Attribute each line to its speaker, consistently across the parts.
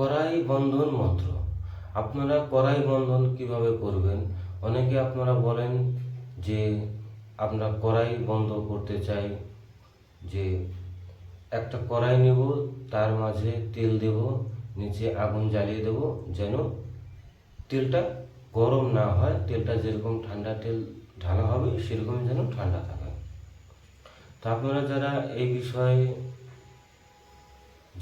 Speaker 1: কড়াই বন্ধন মন্ত্র আপনারা কড়াই বন্ধন কীভাবে করবেন? অনেকে আপনারা বলেন যে আমরা কড়াই বন্ধ করতে চাই, যে একটা কড়াই নেব, তার মাঝে তেল দেব, নিচে আগুন জ্বালিয়ে দেব, যেন তেলটা গরম না হয়। তেলটা যেরকম ঠান্ডা তেল ঢালা হবে সেরকম যেন ঠান্ডা থাকে। তো আপনারা যারা এই বিষয়ে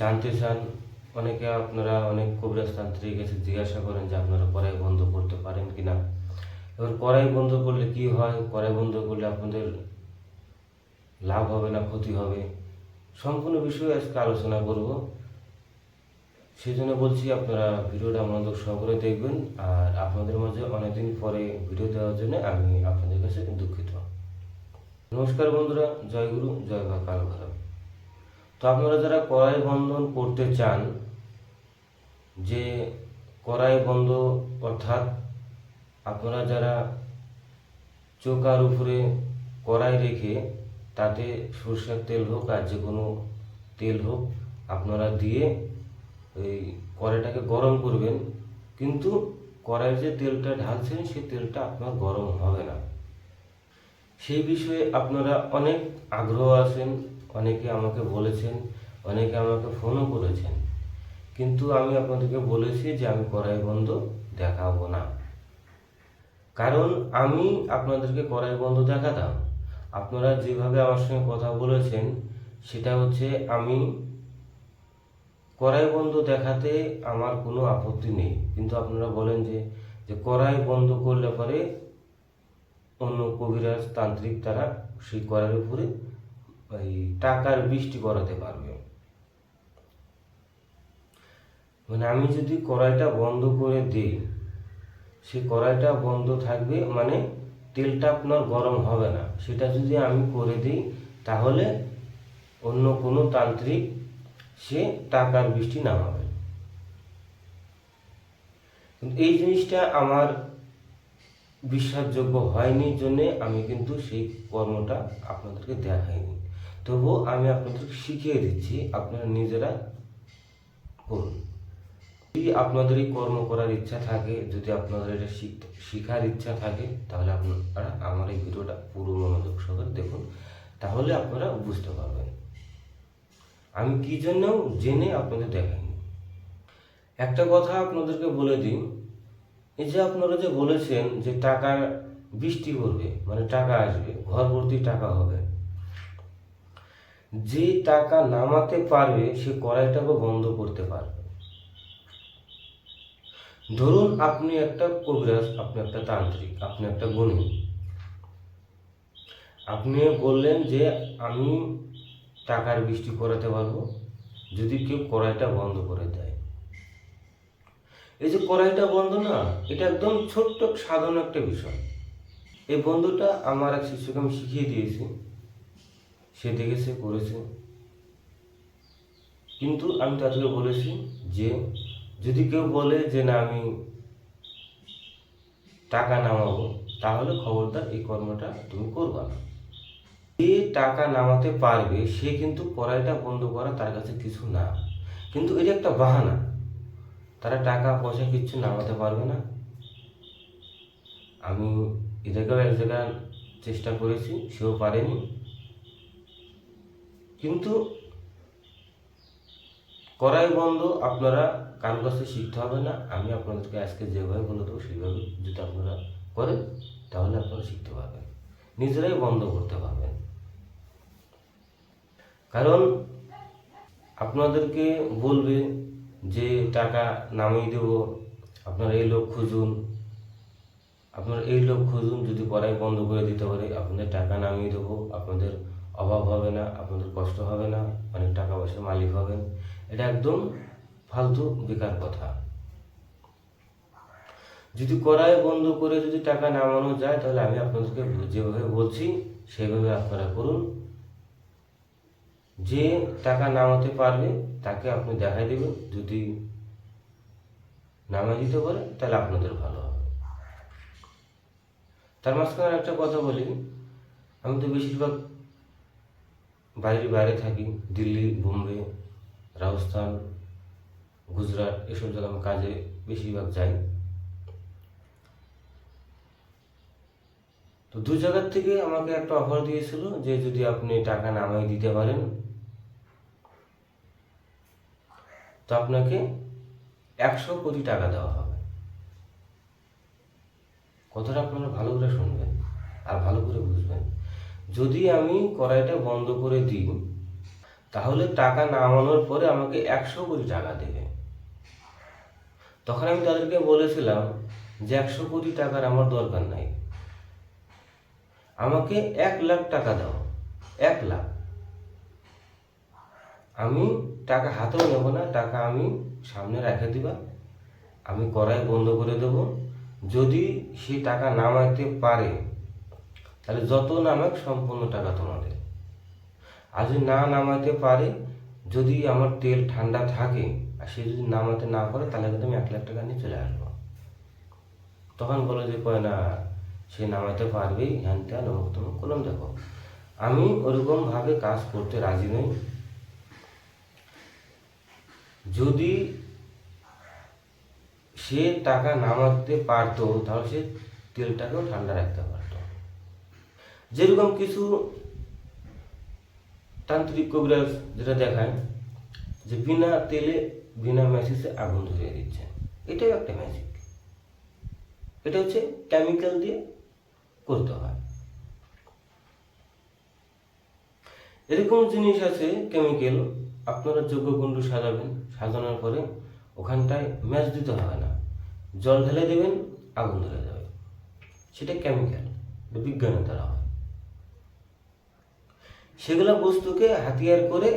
Speaker 1: জানতে চান অনেকে আপনারা অনেক কবিরাজ তান্ত্রিক এসে জিজ্ঞাসা করেন যে আপনারা কড়াই বন্ধ করতে পারেন কি না এবার কড়াই বন্ধ করলে কি হয়? কড়াই বন্ধ করলে আপনাদের লাভ হবে না, ক্ষতি হবে? সম্পূর্ণ বিষয়ে আজকে আলোচনা করব। সেই জন্য বলছি আপনারা ভিডিওটা মনোযোগ সহকারে দেখবেন আর আপনাদের মাঝে অনেকদিন পরে ভিডিও দেওয়ার জন্য আমি আপনাদের কাছে দুঃখিত। নমস্কার বন্ধুরা, জয় গুরু, জয় মা কাল তো আপনারা যারা কড়াই বন্ধন করতে চান, যে কড়াই বন্ধ, অর্থাৎ আপনারা যারা চৌকার উপরে কড়াই রেখে তাতে সরষের তেল হোক আর যে কোনো তেল হোক, আপনারা দিয়ে এই কড়াইটাকে গরম করবেন। কিন্তু কড়াইয়ের যে তেলটা ঢালছেন, সেই তেলটা আপনার গরম হবে না। সেই বিষয়ে আপনারা অনেক আগ্রহ আছেন। অনেকে আমাকে বলেছেন, অনেকে আমাকে ফোনও করেছেন। কিন্তু আমি আপনাদেরকে বলেছি যে আমি কড়াই বন্ধ দেখাবো না। কারণ আমি আপনাদেরকে কড়াই বন্ধ দেখাতাম। আপনারা যেভাবে আমার সঙ্গে কথা বলেছেন, সেটা হচ্ছে আমি কড়াই বন্ধ দেখাতে আমার কোনো আপত্তি নেই। কিন্তু আপনারা বলেন যে যে কড়াই বন্ধ করলে পরে অন্য কবিরাজ তান্ত্রিক তারা সেই কড়াইয়ের উপরে ওই টাকার বৃষ্টি করাতে পারবে। মানে আমি যদি কড়াইটা বন্ধ করে দিই সে কড়াইটা বন্ধ থাকবে মানে তেলটা আপনার গরম হবে না। সেটা যদি আমি করে দিই, তাহলে অন্য কোনো তান্ত্রিক সে টাকার বৃষ্টি নামাবে। এই জিনিসটা আমার বিশ্বাসযোগ্য হয়নি জন্যে আমি কিন্তু সেই কর্মটা আপনাদেরকে দেখাইনি। তবুও আমি আপনাদেরকে শিখিয়ে দিচ্ছি, আপনারা নিজেরা করুন। যদি আপনাদের এই কর্ম করার ইচ্ছা থাকে, যদি আপনাদের এটা শিখতে শেখার ইচ্ছা থাকে, তাহলে আপনারা আমার এই ভিডিওটা পুরো মনোযোগ সহকারে দেখুন, তাহলে আপনারা বুঝতে পারবেন। আমি কি জন্য জেনে আপনাদের দেখাইনি। একটা কথা আপনাদেরকে বলে দিই, এই যে আপনারা যে বলেছেন যে টাকা বৃষ্টি করবে মানে টাকা আসবে ঘর ভর্তি টাকা হবে যে টাকা নামাতে পারবে, সে কড়াইটাকে বন্ধ করতে পারবে। ধরুন আপনি একটা কবিরাজ, আপনি একটা তান্ত্রিক, আপনি একটা গুণী। আপনি বললেন যে, আমি টাকার বৃষ্টি করাতে পারব, যদি কেউ কড়াইটা বন্ধ করে দেয়। এই যে কড়াইটা বন্ধ না, এটা একদম ছোট্ট, সাধারণ একটা বিষয়। এই বন্ধুটা আমার এক শিষ্যকে আমি শিখিয়ে দিয়েছি। সে দেখেছে করেছে। কিন্তু আমি তাদেরকে বলেছি যে, যদি কেউ বলে যে, না, আমি টাকা নামাবো, তাহলে খবরদার এই কর্মটা তুমি করবা না। যে টাকা নামাতে পারবে, সে কিন্তু কড়াইটা বন্ধ করা তার কাছে কিছু না। কিন্তু এটা একটা বাহানা। তারা টাকা, পয়সা কিচ্ছু নামাতে পারবে না। আমি এদেরকেও এক জায়গায় চেষ্টা করেছি, সেও পারেনি। কিন্তু কড়াই বন্ধ, আপনারা কারোর কাছে শিখতে হবে না। আমি আপনাদেরকে আজকে যেভাবে বলে দেবো, সেইভাবে যদি আপনারা করেন, তাহলে আপনারা শিখতে পারবেন। নিজেরাই বন্ধ করতে পারবেন। কারণ আপনাদেরকে বলবে যে, টাকা নামিয়ে দেব, আপনারা এই লোক খুঁজুন। আপনারা এই লোক খুঁজুন, যদি কড়াই বন্ধ করে দিতে পারে, আপনাদের টাকা নামিয়ে দেবো, আপনাদের অভাব হবে না, আপনাদের কষ্ট হবে না, অনেক টাকা পয়সার মালিক হবেন। এটা একদম ফালতু বেকার কথা। যদি করায় বন্ধ করে যদি টাকা নামানো যায়, তাহলে আমি আপনাদেরকে যেভাবে বলছি, সেভাবে আপনারা করুন। যে টাকা নামাতে পারবে, তাকে আপনি দেখাই দেবেন। যদি নামাই দিতে পারে, তাহলে আপনাদের ভালো হবে। তার মাঝখানে একটা কথা বলি। আমি তো বেশিরভাগ বাইরে বাইরে থাকি, দিল্লি, বোম্বে, রাজস্থান, গুজরাট, এসব জায়গায় আমি কাজে বেশিরভাগ যাই। তো দু জায়গার থেকে আমাকে একটা অফার দিয়েছিল যে যদি আপনি টাকা নামাই দিতে পারেন, তো আপনাকে একশো কোটি টাকা দেওয়া হবে। কথাটা আপনারা ভালো করে শুনবেন আর ভালো করে বুঝবেন। যদি আমি কড়াইটা বন্ধ করে দিই তাহলে টাকা নামানোর পরে আমাকে একশো কোটি টাকা দেবে। তখন আমি তাদেরকে বলেছিলাম যে একশো কোটি টাকার আমার দরকার নাই। আমাকে এক লাখ টাকা দাও, এক লাখ। আমি টাকা হাতেও নেব না, টাকা আমি সামনে রেখে দিবা। আমি কড়াই বন্ধ করে দেব। যদি সে টাকা নামাইতে পারে তাহলে যত নামাক সম্পূর্ণ টাকা তোমাদের। আর যদি না নামাতে পারে, যদি আমার তেল ঠান্ডা থাকে, আর সে যদি নামাতে না পারে, তাহলে কিন্তু আমি এক লাখ টাকা নিয়ে চলে আসব। তখন বলো যে, কয় না, সে নামাতে পারবেই হ্যান ত্যান অমুক তমুক করলাম দেখো। আমি ওরকমভাবে কাজ করতে রাজি নই। যদি সে টাকা নামাতে পারতো, তাহলে সে তেলটাকেও ঠান্ডা রাখতে পারতো। যেরকম কিছু তান্ত্রিক কবিরাজ যেটা দেখায় যে বিনা তেলে, বিনা ম্যাসিসে আগুন ধরিয়ে দিচ্ছে। এটাও একটা ম্যাজিক এটা হচ্ছে কেমিক্যাল দিয়ে করতে হয়। এরকম জিনিস আছে কেমিক্যাল আপনারা যোগ্য কুণ্ডু সাজাবেন, সাজানোর পরে ওখানটায় ম্যাচ দিতে হবে না। জল ঢেলে দেবেন, আগুন ধরে যাবে। সেটা কেমিক্যাল বিজ্ঞানের দ্বারা হয়। সেগুলো বস্তুকে হাতিয়ার করে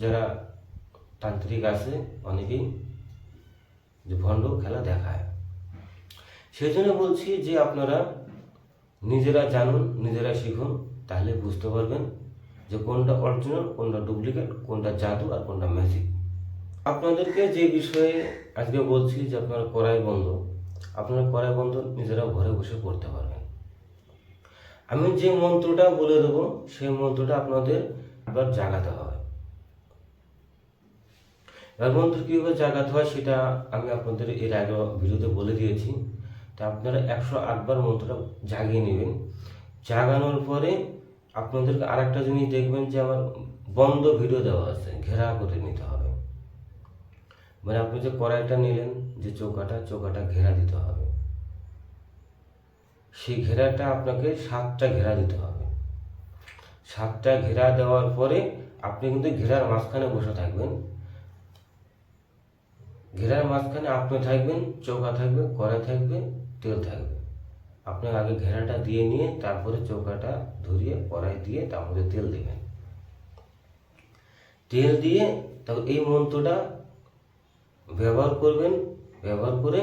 Speaker 1: যারা তান্ত্রিক আছে, অনেকেই যে ভণ্ড খেলা দেখায়। সেই জন্য বলছি যে আপনারা নিজেরা জানুন, নিজেরা শিখুন, তাহলে বুঝতে পারবেন যে কোনটা অরিজিনাল কোনটা ডুপ্লিকেট কোনটা জাদু আর কোনটা ম্যাজিক আপনাদেরকে যে বিষয়ে আজকে বলছি যে আপনারা কড়াই বন্ধ, আপনারা কড়াই বন্ধ নিজেরাও ঘরে বসে করতে পারবেন। আমি যে মন্ত্রটা বলে দেবো, সেই মন্ত্রটা আপনাদের আবার জাগাতে হবে। এবার মন্ত্র কীভাবে জাগাতে হয় সেটা আমি আপনাদের এর আগে ভিডিওতে বলে দিয়েছি। তা আপনারা একশো আটবার মন্ত্রটা জাগিয়ে নেবেন। জাগানোর পরে আপনাদেরকে আর একটা জিনিস দেখবেন যে আমার বন্ধ ভিডিও দেওয়া আছে, ঘেরা করে নিতে হবে। মানে আপনি যে কড়াইটা নিলেন, যে চৌকাটা চৌকাটা ঘেরা দিতে হবে। সেই ঘেরাটা আপনাকে সাতটা ঘেরা দিতে হবে। সাতটা ঘেরা দেওয়ার পরে আপনি কিন্তু ঘেরার মাঝখানে বসে থাকবেন। ঘেরার মাঝখানে আপনি থাকবেন, চৌকা থাকবে, কড়াই থাকবে, তেল থাকবে। আপনি আগে ঘেরাটা দিয়ে নিয়ে তারপরে চৌকাটা ধরিয়ে কড়াই দিয়ে তার মধ্যে তেল দেবেন। তেল দিয়ে তারপর এই মন্ত্রটা ব্যবহার করবেন, ব্যবহার করে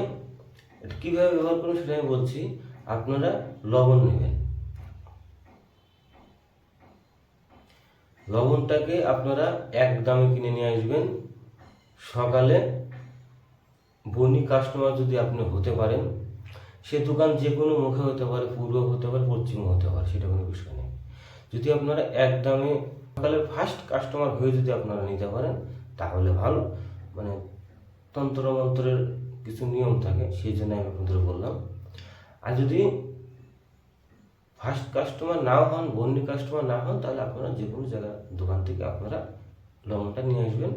Speaker 1: কীভাবে ব্যবহার করবেন সেটা আমি বলছি। আপনারা লবণ নেবেন। লবণটাকে আপনারা এক দামে কিনে নিয়ে আসবেন। সকালে বনি কাস্টমার যদি আপনি হতে পারেন, সে দোকান যে কোনো মুখে হতে পারে, পূর্ব হতে পারে, পশ্চিম হতে পারে, সেটা কোনো বিষয় নেই। যদি আপনারা এক দামে সকালের ফার্স্ট কাস্টমার হয়ে যদি আপনারা নিতে পারেন, তাহলে ভালো। মানে তন্ত্র মন্ত্রের কিছু নিয়ম থাকে, সেই জন্য আমি আপনাদের বললাম। আর যদি ফার্স্ট কাস্টমার না হন বন্যি কাস্টমার না হন, তাহলে আপনারা যে কোনো জায়গা দোকান থেকে আপনারা লবণটা নিয়ে আসবেন।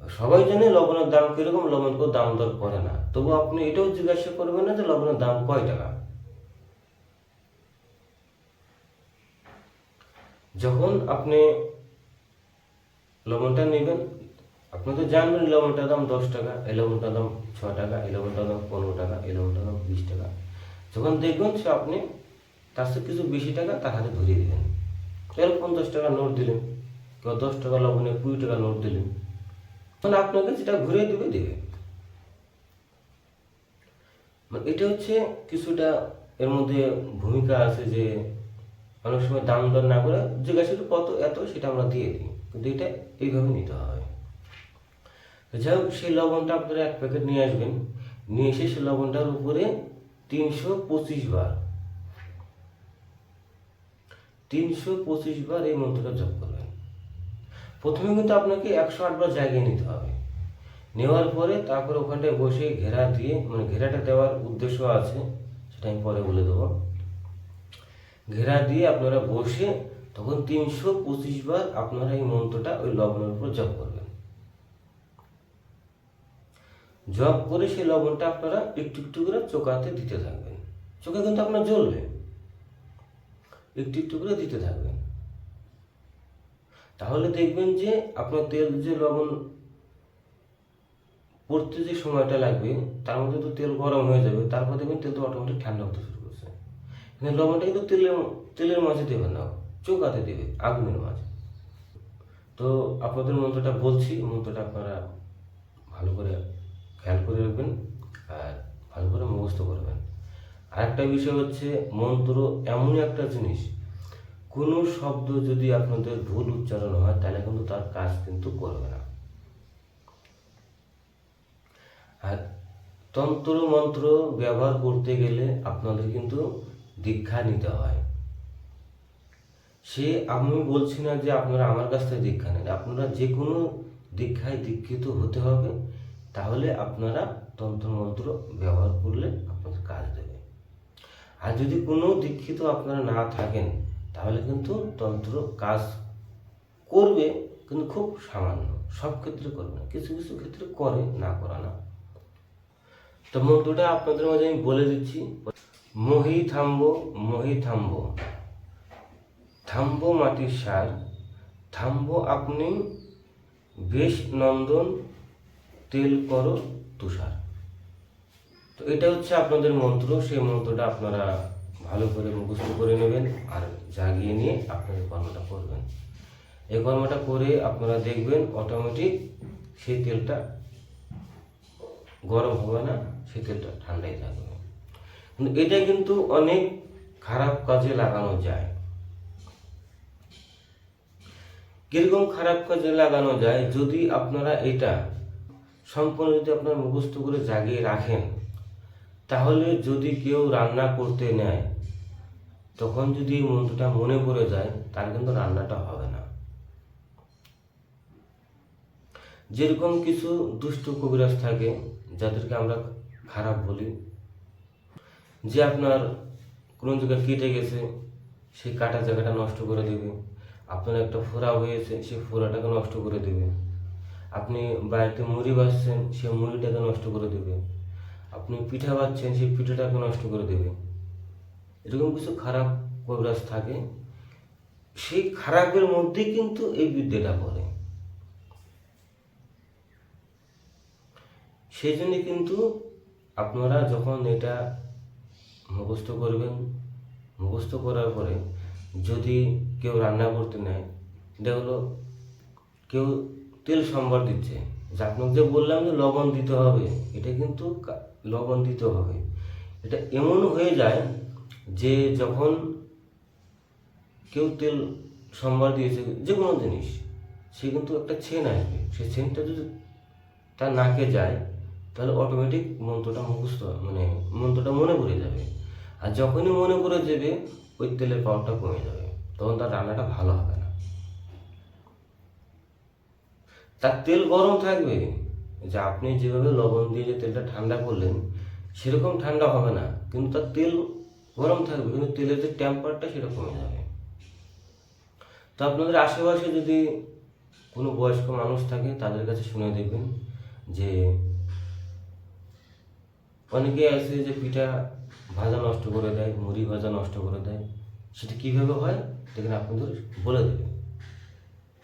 Speaker 1: সবাই জানে লবণের দাম কীরকম লবণ কেউ দাম দর করে না। তবু আপনি এটাও জিজ্ঞাসা করবেন না যে লবণের দাম কয় টাকা। যখন আপনি লবণটা নেবেন, আপনি তো জানবেন লবণটার দাম দশ টাকা, এই লবণটার দাম ছ টাকা, এই লবণটার দাম পনেরো টাকা, এই লবণটার দাম বিশ টাকা। যখন দেখবেন সে আপনি তার সাথে কিছু বেশি টাকা তার হাতে ধরিয়ে দিলেন। কেউ পঞ্চাশ টাকা নোট দিলেন কেউ দশ টাকা লবণে কুড়ি টাকা নোট দিলেন। তখন আপনাকে সেটা ঘুরে দেবে দেবে। মানে এটা হচ্ছে কিছুটা এর মধ্যে ভূমিকা আছে যে অনেক সময় দাম দর না করে জিজ্ঞাসা কত এত সেটা আমরা দিয়ে দিই। কিন্তু এটা এইভাবে নিতে তো যাই হোক, সেই লবণটা আপনারা এক প্যাকেট নিয়ে আসবেন। নিয়ে এসে সেই লবণটার উপরে তিনশো পঁচিশ বার। তিনশো পঁচিশ বার এই মন্ত্রটা জপ করবেন। প্রথমে কিন্তু আপনাকে একশো আটবার জায়গায় নিতে হবে। নেওয়ার পরে তারপরে ওখানটায় বসে ঘেরা দিয়ে মানে ঘেরাটা দেওয়ার উদ্দেশ্য আছে, সেটা আমি পরে বলে দেবো। ঘেরা দিয়ে আপনারা বসে তখন তিনশো পঁচিশ বার আপনারা এই মন্ত্রটা ওই লগ্নের উপর জপ করবেন। জপ করে সেই লবণটা আপনারা একটু একটু করে চোকাতে দিতে থাকবেন। চোখে কিন্তু আপনার জ্বলবে। একটু একটু করে দিতে থাকবেন। তাহলে দেখবেন যে আপনার তেল যে লবণ পড়তে যে সময়টা লাগবে, তার মধ্যে তো তেল গরম হয়ে যাবে, তারপর দেখবেন তেল তো অটোমেটিক ঠান্ডা হতে শুরু করছে। কিন্তু লবণটা কিন্তু তেলের তেলের মাঝে দেবেন না, চৌকাতে দেবে আগুনের মাঝে। তো আপনাদের মন্ত্রটা বলছি, মন্ত্রটা আপনারা ভালো করে খেয়াল করে রাখবেন আর ভালো করে মুখস্থ করবেন আরেকটা বিষয় হচ্ছে মন্ত্র এমনই একটা জিনিস, কোনো শব্দ যদি আপনাদের ভুল উচ্চারণ হয় তাহলে কিন্তু তার কাজ কিন্তু করবে না। আর তন্ত্র মন্ত্র ব্যবহার করতে গেলে আপনাদের কিন্তু দীক্ষা নিতে হয়। সে আমি বলছি না যে আপনারা আমার কাছ থেকে দীক্ষা নেন, আপনারা যে কোনো দীক্ষায় দীক্ষিত হতে হবে। তাহলে আপনারা তন্ত্র মন্ত্র ব্যবহার করলে আপনাদের কাজ দেবে। আর যদি কোনো দীক্ষিত আপনারা না থাকেন, তাহলে কিন্তু তন্ত্র কাজ করবে, কিন্তু খুব সামান্য। সব ক্ষেত্রে করবে না। কিছু কিছু ক্ষেত্রে করে, না করা না। তো মন্ত্রটা আপনাদের মাঝে আমি বলে দিচ্ছি। মহি থাম্বো মহি থাম্বো। থাম্বো মাটির সার। থাম্বো আপনি বেশ নন্দন তেল করো, তুষার। তো এটা হচ্ছে আপনাদের মন্ত্র, সেই মন্ত্রটা আপনারা ভালো করে মুখস্থ করে নেবেন আর জাগিয়ে নিয়ে আপনাদের কর্মটা করবেন। এই কর্মটা করে আপনারা দেখবেন অটোমেটিক সেই তেলটা গরম হবে না, সেই তেলটা ঠান্ডাই থাকবে কিন্তু এটা কিন্তু অনেক খারাপ কাজে লাগানো যায়। কীরকম খারাপ কাজে লাগানো যায়? যদি আপনারা এটা সম্পূর্ণ যদি আপনার মুখস্থ করে জাগিয়ে রাখেন, তাহলে যদি কেউ রান্না করতে নেয়, তখন যদি এই মন্ত্রটা মনে পড়ে যায়, তার কিন্তু রান্নাটা হবে না। যেরকম কিছু দুষ্ট কবিরাজ থাকে, যাদেরকে আমরা খারাপ বলি, যে আপনার কোনো জায়গায় কেটে গেছে, সেই কাটা জায়গাটা নষ্ট করে দেবে, আপনার একটা ফোড়া হয়েছে, সেই ফোড়াটাকে নষ্ট করে দেবে। আপনি বাড়িতে মুড়ি বাছছেন সেই মুড়িটাকে নষ্ট করে দেবে। আপনি পিঠা বাচ্ছেন সেই পিঠাটাকে নষ্ট করে দেবে। এরকম কিছু খারাপ কবিরাজ থাকে। সেই খারাপের মধ্যেই কিন্তু এই বিদ্যাটা পড়ে। সেই জন্য কিন্তু আপনারা যখন এটা মুখস্থ করবেন, মুখস্থ করার পরে যদি কেউ রান্না করতে নেয়, এটা হলো কেউ তেল সম্বার দিচ্ছে। যে আপনাকে যে বললাম যে লবণ দিতে হবে, এটা কিন্তু লবণ দিতে হবে। এটা এমন হয়ে যায় যে যখন কেউ তেল সম্বার দিয়েছে, যে কোনো জিনিস, সে কিন্তু একটা চেন আসবে। সেই চেনটা যদি তার নাকে যায়, তাহলে অটোমেটিক মন্ত্রটা মুখস্থ মানে মন্ত্রটা মনে পড়ে যাবে। আর যখনই মনে পড়ে যাবে, ওই তেলের পাওয়ারটা কমে যাবে। তখন তার রান্নাটা ভালো হবে না। তার তেল গরম থাকবে। যে আপনি যেভাবে লবণ দিয়ে যে তেলটা ঠান্ডা করলেন, সেরকম ঠান্ডা হবে না, কিন্তু তার তেল গরম থাকবে, কিন্তু তেলের যে টেম্পারটা সেটা কমে যাবে তো আপনাদের আশেপাশে যদি কোনো বয়স্ক মানুষ থাকে, তাদের কাছে শুনে দেখবেন যে অনেকে আছে যে পিঠা ভাজা নষ্ট করে দেয়, মুড়ি ভাজা নষ্ট করে দেয়। সেটা কীভাবে হয়? দেখেন আপনাদের বলে দেবে।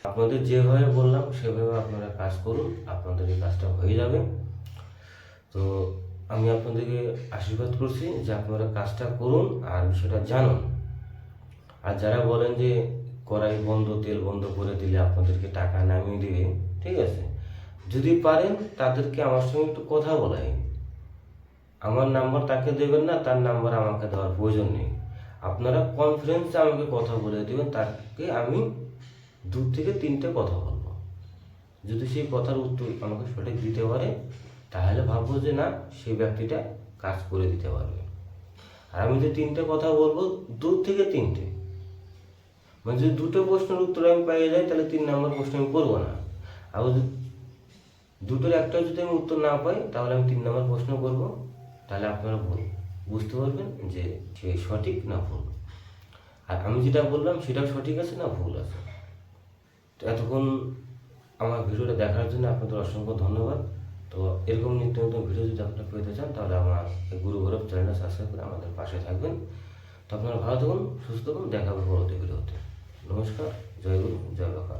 Speaker 1: আপনাদের যেভাবে বললাম, সেভাবে আপনারা কাজ করুন, আপনাদের এই কাজটা হয়ে যাবে। তো আমি আপনাদেরকে আশীর্বাদ করছি যে আপনারা কাজটা করুন আর বিষয়টা জানুন। আর যারা বলেন যে কড়াই বন্ধ, তেল বন্ধ করে দিলে আপনাদেরকে টাকা নামিয়ে দিবে, ঠিক আছে? যদি পারেন তাদেরকে আমার সঙ্গে একটু কথা বলাই। আমার নাম্বার তাকে দেবেন না, তার নাম্বার আমাকে দেওয়ার প্রয়োজন নেই। আপনারা কনফারেন্সে আমাকে কথা বলে দেবেন, তাকে আমি দু থেকে তিনটে কথা বলব। যদি সেই কথার উত্তর আমাকে সঠিক দিতে পারে, তাহলে ভাববো যে না, সেই ব্যক্তিটা কাজ করে দিতে পারবে। আর আমি যে তিনটে কথা বলব দু থেকে তিনটে। মানে যদি দুটো প্রশ্নের উত্তর আমি পেয়ে যাই, তাহলে তিন নম্বর প্রশ্ন আমি করব না। আর দুটোর একটাও যদি আমি উত্তর না পাই, তাহলে আমি তিন নম্বর প্রশ্ন করব। তাহলে আপনারা ভুল, বুঝতে পারবেন যে সে সঠিক না ভুল। আর আমি যেটা বললাম, সেটাও সঠিক আছে না ভুল আছে? এতক্ষণ আমার ভিডিওটা দেখার জন্য আপনাদের অসংখ্য ধন্যবাদ। তো এরকম নিত্য নতুন ভিডিও যদি আপনারা পেতে চান, তাহলে আমার গুরু গৌরব চ্যানেলটা সাবস্ক্রাইব করে আমাদের পাশে থাকবেন। তো আপনারা ভালো থাকুন, সুস্থ থাকুন, দেখা হবে পরবর্তী ভিডিওতে। নমস্কার, জয় গুরু, জয় বাবা